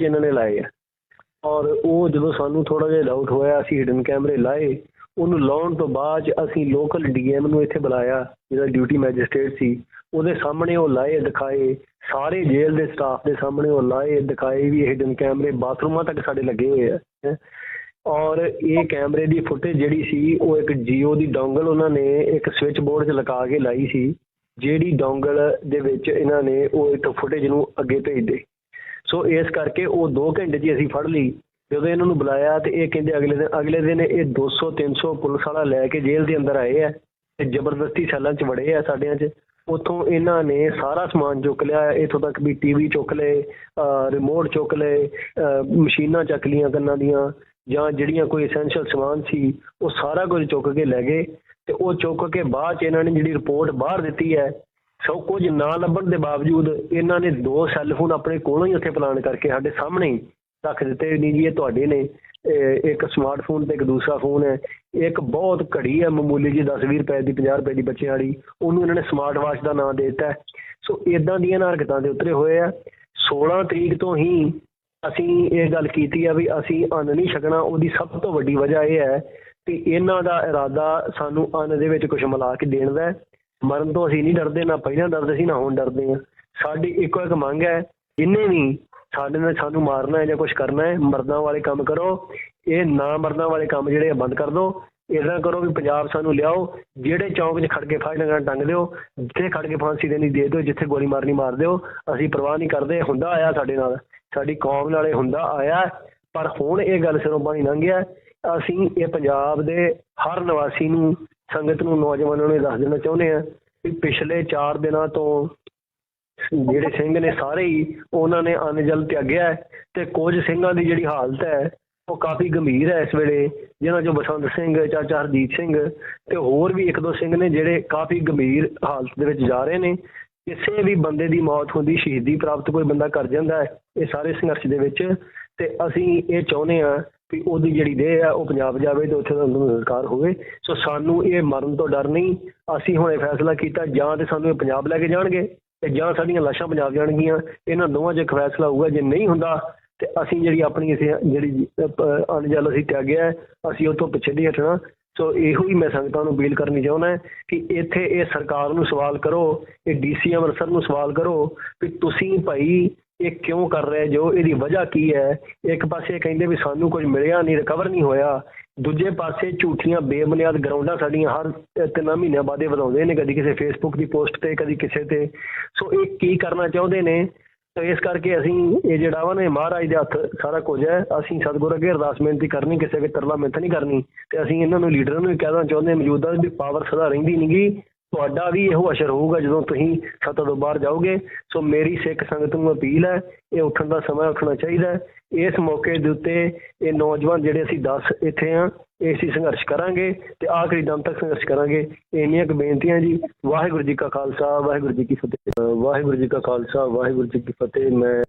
'ਚ ਇਹਨਾਂ ਨੇ ਲਾਏ ਆ। ਔਰ ਉਹ ਜਦੋਂ ਸਾਨੂੰ ਥੋੜਾ ਜਿਹਾ ਡਾਊਟ ਹੋਇਆ, ਅਸੀਂ ਹਿਡਨ ਕੈਮਰੇ ਲਾਏ, ਉਹਨੂੰ ਲਾਉਣ ਤੋਂ ਬਾਅਦ 'ਚ ਅਸੀਂ ਲੋਕਲ ਡੀਐਮ ਨੂੰ ਇੱਥੇ ਬੁਲਾਇਆ ਜਿਹੜਾ ਡਿਊਟੀ ਮੈਜਿਸਟ੍ਰੇਟ ਸੀ। ਉਹਦੇ ਸਾਹਮਣੇ ਉਹ ਲਾਏ, ਦਿਖਾਏ। ਸਾਰੇ ਜੇਲ੍ਹ ਦੇ ਸਟਾਫ ਦੇ ਸਾਹਮਣੇ ਉਹ ਲਾਏ, ਦਿਖਾਏ ਵੀ ਹਿਡਨ ਕੈਮਰੇ ਬਾਥਰੂਮਾਂ ਤੱਕ ਸਾਡੇ ਲੱਗੇ ਹੋਏ ਆ ਔਰ ਇਹ ਕੈਮਰੇ ਦੀ ਫੁਟੇਜ ਜਿਹੜੀ ਸੀ, ਉਹ ਇੱਕ ਜੀਓ ਦੀ ਡੋਂਗਲ ਉਹਨਾਂ ਨੇ ਇੱਕ ਸਵਿਚ ਬੋਰਡ 'ਚ ਲਗਾ ਕੇ ਲਾਈ ਸੀ, ਜਿਹੜੀ ਡੋਂਗਲ ਦੇ ਵਿੱਚ ਇਹਨਾਂ ਨੇ ਉਹ ਇੱਕ ਫੁਟੇਜ ਨੂੰ ਅੱਗੇ ਭੇਜਦੇ ਸੋ ਇਸ ਕਰਕੇ ਉਹ 2 ਘੰਟੇ 'ਚ ਅਸੀਂ ਫੜ ਲਈ ਜਦੋਂ ਇਹਨਾਂ ਨੂੰ ਬੁਲਾਇਆ ਤੇ ਇਹ ਕਹਿੰਦੇ ਅਗਲੇ ਦਿਨ ਅਗਲੇ ਦਿਨ ਇਹ 200 300 ਪੁਲਿਸ ਵਾਲਾ ਲੈ ਕੇ ਜੇਲ੍ਹ ਦੇ ਅੰਦਰ ਆਏ ਆ ਤੇ ਜ਼ਬਰਦਸਤੀ ਸੈੱਲਾਂ 'ਚ ਵੜੇ ਆ ਸਾਡਿਆਂ 'ਚ। ਉੱਥੋਂ ਇਹਨਾਂ ਨੇ ਸਾਰਾ ਸਮਾਨ ਚੁੱਕ ਲਿਆ, ਇੱਥੋਂ ਤੱਕ ਵੀ ਟੀਵੀ ਚੁੱਕ ਲਏ ਰਿਮੋਟ ਚੁੱਕ ਲਏ ਮਸ਼ੀਨਾਂ ਚੱਕ ਲੀਆਂ ਕੰਨਾਂ ਦੀਆਂ, ਜਾਂ ਜਿਹੜੀਆਂ ਕੋਈ ਐਸੈਂਸ਼ੀਅਲ ਸਮਾਨ ਸੀ, ਉਹ ਸਾਰਾ ਕੁਝ ਚੁੱਕ ਕੇ ਲੈ ਗਏ। ਤੇ ਉਹ ਚੁੱਕ ਕੇ ਬਾਅਦ ਚ ਇਹਨਾਂ ਨੇ ਜਿਹੜੀ ਰਿਪੋਰਟ ਬਾਹਰ ਦਿੱਤੀ ਹੈ ਸੋ ਕੁਝ ਨਾ ਲੱਭਣ ਦੇ ਬਾਵਜੂਦ ਇਹਨਾਂ ਨੇ ਦੋ ਸੈੱਲ ਫੋਨ ਆਪਣੇ ਕੋਲੋਂ ਹੀ ਉੱਥੇ ਪਲਾਨ ਕਰਕੇ ਸਾਡੇ ਸਾਹਮਣੇ ਹੀ ਰੱਖ ਦਿੱਤੇ ਨਹੀਂ ਜੀ ਇਹ ਤੁਹਾਡੇ ਨੇ। ਇਹ ਇੱਕ ਸਮਾਰਟਫੋਨ ਤੇ ਇੱਕ ਦੂਸਰਾ ਫੋਨ ਹੈ। ਇੱਕ ਬਹੁਤ ਘੜੀ ਹੈ ਮਾਮੂਲੀ ਜੀ 10 20 ਰੁਪਏ ਦੀ 50 ਰੁਪਏ ਦੀ ਬੱਚਿਆਂ ਵਾਲੀ। ਉਹਨੂੰ ਇਹਨਾਂ ਨੇ ਸਮਾਰਟ ਵਾਚ ਦਾ ਨਾਮ ਦੇ ਦਿੱਤਾ ਸੋ ਇਦਾਂ ਦੀਆਂ ਨਾ ਹਰਕਤਾਂ ਦੇ ਉਤਰੇ ਹੋਏ ਆ। 16 ਤਰੀਕ ਤੋਂ ਹੀ ਅਸੀਂ ਇਹ ਗੱਲ ਕੀਤੀ ਆ ਵੀ ਅਸੀਂ ਅੰਨ ਨਹੀਂ ਛਕਣਾ। ਉਹਦੀ ਸਭ ਤੋਂ ਵੱਡੀ ਵਜ੍ਹਾ ਇਹ ਹੈ ਕਿ ਇਹਨਾਂ ਦਾ ਇਰਾਦਾ ਸਾਨੂੰ ਅੰਨ ਦੇ ਵਿੱਚ ਕੁਝ ਮਿਲਾ ਕੇ ਦੇਣ ਦਾ ਮਰਨ ਤੋਂ ਅਸੀਂ ਨਹੀਂ ਡਰਦੇ, ਨਾ ਪਹਿਲਾਂ ਡਰਦੇ ਸੀ, ਨਾ ਹੁਣ ਡਰਦੇ ਹਾਂ। ਸਾਡੀ ਇੱਕੋ ਇੱਕ ਮੰਗ ਹੈ, ਜਿੰਨੇ ਵੀ ਸਾਡੇ ਨਾਲ ਸਾਨੂੰ ਮਾਰਨਾ ਹੈ ਜਾਂ ਕੁਝ ਕਰਨਾ ਹੈ, ਮਰਦਾਂ ਵਾਲੇ ਕੰਮ ਕਰੋ। ਇਹ ਨਾ ਮਰਦਾਂ ਵਾਲੇ ਕੰਮ ਜਿਹੜੇ ਬੰਦ ਕਰ ਦਿਓ ਇਦਾਂ ਕਰੋ ਵੀ ਪੰਜਾਬ ਸਾਨੂੰ ਲਿਆਓ, ਜਿਹੜੇ ਚੌਂਕ 'ਚ ਖੜ ਕੇ ਫਾਇਰ ਟੰਗ ਦਿਓ, ਜਿੱਥੇ ਖੜ ਕੇ ਫਾਂਸੀ ਦੇਣੀ ਦੇ ਦਿਓ, ਜਿੱਥੇ ਗੋਲੀ ਮਾਰਨੀ ਮਾਰ ਦਿਓ, ਅਸੀਂ ਪਰਵਾਹ ਨਹੀਂ ਕਰਦੇ, ਹੁੰਦਾ ਆਇਆ ਸਾਡੇ ਨਾਲ। ਸਾਡੀ ਕੌਮ ਨਾਲੇ ਹੁੰਦਾ ਆਇਆ, ਪਰ ਹੁਣ ਇਹ ਗੱਲ ਸਿਰੋਂ ਪਾਣੀ ਲੰਘ ਗਿਆ ਅਸੀਂ ਇਹ ਪੰਜਾਬ ਦੇ ਹਰ ਨਿਵਾਸੀ ਨੂੰ ਸੰਗਤ ਨੂੰ ਨੌਜਵਾਨਾਂ ਨੂੰ ਇਹ ਦੱਸ ਦੇਣਾ ਚਾਹੁੰਦੇ ਆ ਕਿ ਪਿਛਲੇ 4 ਦਿਨਾਂ ਤੋਂ ਜਿਹੜੇ ਸਿੰਘ ਨੇ ਸਾਰੇ ਹੀ ਉਹਨਾਂ ਨੇ ਅੰਨ ਜਲ ਤਿਆਗਿਆ ਤੇ ਕੁਝ ਸਿੰਘਾਂ ਦੀ ਜਿਹੜੀ ਹਾਲਤ ਹੈ ਉਹ ਕਾਫੀ ਗੰਭੀਰ ਹੈ ਇਸ ਵੇਲੇ, ਜਿਨ੍ਹਾਂ ਚੋਂ ਬਸੰਤ ਸਿੰਘ ਚਾਚਾ ਹਰਜੀਤ ਸਿੰਘ ਤੇ ਹੋਰ ਵੀ ਇੱਕ ਦੋ ਸਿੰਘ ਨੇ ਜਿਹੜੇ ਕਾਫੀ ਗੰਭੀਰ ਹਾਲਤ ਦੇ ਵਿੱਚ ਜਾ ਰਹੇ ਨੇ। ਕਿਸੇ ਵੀ ਬੰਦੇ ਦੀ ਮੌਤ ਹੁੰਦੀ, ਸ਼ਹੀਦੀ ਪ੍ਰਾਪਤ ਕੋਈ ਬੰਦਾ ਕਰ ਜਾਂਦਾ ਹੈ, ਇਹ ਸਾਰੇ ਸੰਘਰਸ਼ ਦੇ ਵਿੱਚ ਤੇ ਅਸੀਂ ਇਹ ਚਾਹੁੰਦੇ ਆ ਵੀ ਉਹਦੀ ਜਿਹੜੀ ਦੇਹ ਆ, ਉਹ ਪੰਜਾਬ ਜਾਵੇ ਤੇ ਉੱਥੇ ਦਾ ਸੰਸਕਾਰ ਹੋਵੇ। ਸੋ ਸਾਨੂੰ ਇਹ ਮਰਨ ਤੋਂ ਡਰ ਨਹੀਂ। ਅਸੀਂ ਹੁਣ ਇਹ ਫੈਸਲਾ ਕੀਤਾ, ਜਾਂ ਤੇ ਸਾਨੂੰ ਇਹ ਪੰਜਾਬ ਲੈ ਕੇ ਜਾਣਗੇ ਤੇ ਜਾਂ ਸਾਡੀਆਂ ਲਾਸ਼ਾਂ ਪੰਜਾਬ ਜਾਣਗੀਆਂ। ਇਹਨਾਂ ਦੋਵਾਂ 'ਚ ਇੱਕ ਫੈਸਲਾ ਹੋਊਗਾ। ਜੇ ਨਹੀਂ ਹੁੰਦਾ ਤੇ ਅਸੀਂ ਜਿਹੜੀ ਆਪਣੀ ਅਸੀਂ ਜਿਹੜੀ ਅਣਜਲ ਅਸੀਂ ਤਿਆਗਿਆ ਅਸੀਂ ਉਹ ਤੋਂ ਪਿੱਛੇ ਨਹੀਂ ਹਟਣਾ। ਸੋ ਇਹੋ ਹੀ ਮੈਂ ਸੰਗਤਾਂ ਨੂੰ ਅਪੀਲ ਕਰਨੀ ਚਾਹੁੰਦਾ ਕਿ ਇੱਥੇ ਇਹ ਸਰਕਾਰ ਨੂੰ ਸਵਾਲ ਕਰੋ, ਇਹ ਡੀਸੀ ਅੰਮ੍ਰਿਤਸਰ ਨੂੰ ਸਵਾਲ ਕਰੋ ਕਿ ਤੁਸੀਂ ਭਾਈ ਇਹ ਕਿਉਂ ਕਰ ਰਹੇ ਜੋ ਇਹਦੀ ਵਜ੍ਹਾ ਕੀ ਹੈ? ਇੱਕ ਪਾਸੇ ਕਹਿੰਦੇ ਵੀ ਸਾਨੂੰ ਕੁਝ ਮਿਲਿਆ ਨਹੀਂ ਰਿਕਵਰ ਨਹੀਂ ਹੋਇਆ। ਦੂਜੇ ਪਾਸੇ ਝੂਠੀਆਂ ਬੇਬੁਨਿਆਦ ਗਰਾਊਂਡਾਂ ਸਾਡੀਆਂ ਹਰ ਤਿੰਨਾਂ ਮਹੀਨਿਆਂ ਬਾਅਦ ਇਹ ਵਧਾਉਂਦੇ ਨੇ, ਕਦੀ ਕਿਸੇ ਫੇਸਬੁੱਕ ਦੀ ਪੋਸਟ ਤੇ, ਕਦੀ ਕਿਸੇ ਤੇ। ਸੋ ਇਹ ਕੀ ਕਰਨਾ ਚਾਹੁੰਦੇ ਨੇ? ਤਾਂ ਇਸ ਕਰਕੇ ਅਸੀਂ ਇਹ ਜਿਹੜਾ ਵਾ ਨੇ ਮਹਾਰਾਜ ਦੇ ਹੱਥ ਸਾਰਾ ਕੁਝ ਹੈ। ਅਸੀਂ ਸਤਿਗੁਰ ਅੱਗੇ ਅਰਦਾਸ ਬੇਨਤੀ ਕਰਨੀ, ਕਿਸੇ ਵੀ ਤਰਲਾ ਮਿੰਤ ਨਹੀਂ ਕਰਨੀ। ਤੇ ਅਸੀਂ ਇਹਨਾਂ ਨੂੰ, ਲੀਡਰਾਂ ਨੂੰ ਵੀ ਕਹਿਣਾ ਚਾਹੁੰਦੇ ਮੌਜੂਦਾ ਵੀ ਪਾਵਰ ਸਦਾ ਰਹਿੰਦੀ ਨਹੀਂਗੀ ਤੁਹਾਡਾ ਵੀ ਇਹੋ ਅਸਰ ਹੋਊਗਾ ਜਦੋਂ ਤੁਸੀਂ ਸੱਤਾ ਤੋਂ ਬਾਹਰ ਜਾਓਗੇ। ਸੋ ਮੇਰੀ ਸਿੱਖ ਸੰਗਤ ਨੂੰ ਅਪੀਲ ਹੈ, ਇਹ ਉੱਠਣ ਦਾ ਸਮਾਂ ਉੱਠਣਾ ਚਾਹੀਦਾ ਇਸ ਮੌਕੇ ਦੇ ਉੱਤੇ ਇਹ ਨੌਜਵਾਨ ਜਿਹੜੇ ਅਸੀਂ 10 ਇੱਥੇ ਆ ਇਹ ਅਸੀਂ ਸੰਘਰਸ਼ ਕਰਾਂਗੇ ਤੇ ਆਖਰੀ ਦਮ ਤੱਕ ਸੰਘਰਸ਼ ਕਰਾਂਗੇ। ਇੰਨੀਆਂ ਕੁ ਬੇਨਤੀਆਂ ਜੀ, ਵਾਹਿਗੁਰੂ ਜੀ ਕਾ ਖਾਲਸਾ, ਵਾਹਿਗੁਰੂ ਜੀ ਕੀ ਫਤਿਹ। ਵਾਹਿਗੁਰੂ ਜੀ ਕਾ ਖਾਲਸਾ, ਵਾਹਿਗੁਰੂ ਜੀ ਕੀ ਫਤਿਹ। ਮੈਂ